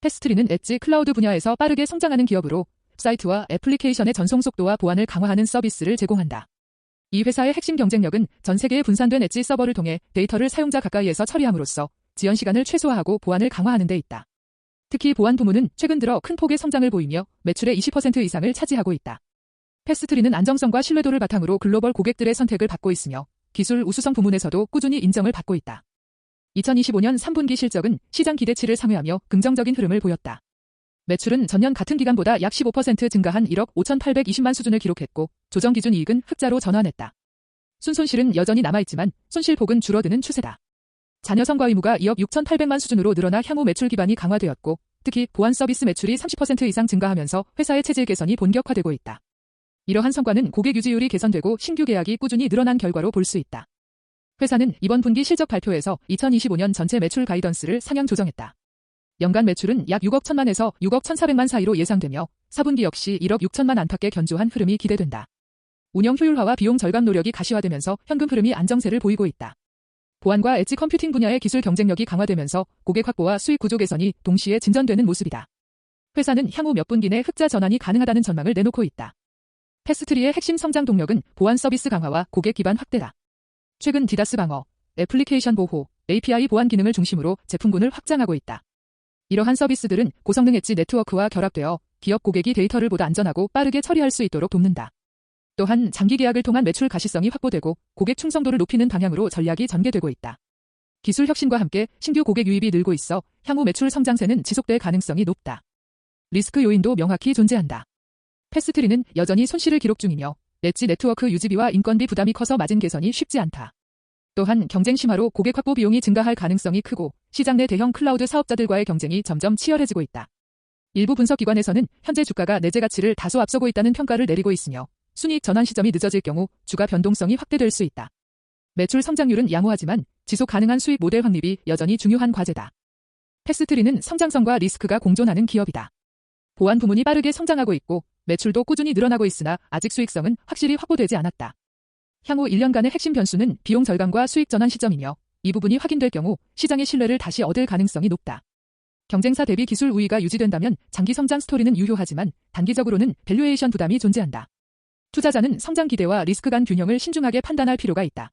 패스트리는 엣지 클라우드 분야에서 빠르게 성장하는 기업으로 사이트와 애플리케이션의 전송 속도와 보안을 강화하는 서비스를 제공한다. 이 회사의 핵심 경쟁력은 전 세계에 분산된 엣지 서버를 통해 데이터를 사용자 가까이에서 처리함으로써 지연 시간을 최소화하고 보안을 강화하는 데 있다. 특히 보안 부문은 최근 들어 큰 폭의 성장을 보이며 매출의 20% 이상을 차지하고 있다. 패스트리는 안정성과 신뢰도를 바탕으로 글로벌 고객들의 선택을 받고 있으며 기술 우수성 부문에서도 꾸준히 인정을 받고 있다. 2025년 3분기 실적은 시장 기대치를 상회하며 긍정적인 흐름을 보였다. 매출은 전년 같은 기간보다 약 15% 증가한 1억 5,820만 수준을 기록했고 조정 기준 이익은 흑자로 전환했다. 순손실은 여전히 남아있지만 손실폭은 줄어드는 추세다. 자녀 성과 의무가 2억 6,800만 수준으로 늘어나 향후 매출 기반이 강화되었고 특히 보안 서비스 매출이 30% 이상 증가하면서 회사의 체질 개선이 본격화되고 있다. 이러한 성과는 고객 유지율이 개선되고 신규 계약이 꾸준히 늘어난 결과로 볼 수 있다. 회사는 이번 분기 실적 발표에서 2025년 전체 매출 가이던스를 상향 조정했다. 연간 매출은 약 6억 1천만에서 6억 1,400만 사이로 예상되며 4분기 역시 1억 6천만 안팎의 견조한 흐름이 기대된다. 운영 효율화와 비용 절감 노력이 가시화되면서 현금 흐름이 안정세를 보이고 있다. 보안과 엣지 컴퓨팅 분야의 기술 경쟁력이 강화되면서 고객 확보와 수익 구조 개선이 동시에 진전되는 모습이다. 회사는 향후 몇 분기 내 흑자 전환이 가능하다는 전망을 내놓고 있다. 패스트리의 핵심 성장 동력은 보안 서비스 강화와 고객 기반 확대다. 최근 디다스 방어, 애플리케이션 보호, API 보안 기능을 중심으로 제품군을 확장하고 있다. 이러한 서비스들은 고성능 엣지 네트워크와 결합되어 기업 고객이 데이터를 보다 안전하고 빠르게 처리할 수 있도록 돕는다. 또한 장기 계약을 통한 매출 가시성이 확보되고 고객 충성도를 높이는 방향으로 전략이 전개되고 있다. 기술 혁신과 함께 신규 고객 유입이 늘고 있어 향후 매출 성장세는 지속될 가능성이 높다. 리스크 요인도 명확히 존재한다. 패스트리는 여전히 손실을 기록 중이며 엣지 네트워크 유지비와 인건비 부담이 커서 마진 개선이 쉽지 않다. 또한 경쟁 심화로 고객 확보 비용이 증가할 가능성이 크고 시장 내 대형 클라우드 사업자들과의 경쟁이 점점 치열해지고 있다. 일부 분석 기관에서는 현재 주가가 내재 가치를 다소 앞서고 있다는 평가를 내리고 있으며 순이익 전환 시점이 늦어질 경우 주가 변동성이 확대될 수 있다. 매출 성장률은 양호하지만 지속 가능한 수익 모델 확립이 여전히 중요한 과제다. 패스트리는 성장성과 리스크가 공존하는 기업이다. 보안 부문이 빠르게 성장하고 있고 매출도 꾸준히 늘어나고 있으나 아직 수익성은 확실히 확보되지 않았다. 향후 1년간의 핵심 변수는 비용 절감과 수익 전환 시점이며 이 부분이 확인될 경우 시장의 신뢰를 다시 얻을 가능성이 높다. 경쟁사 대비 기술 우위가 유지된다면 장기 성장 스토리는 유효하지만 단기적으로는 밸류에이션 부담이 존재한다. 투자자는 성장 기대와 리스크 간 균형을 신중하게 판단할 필요가 있다.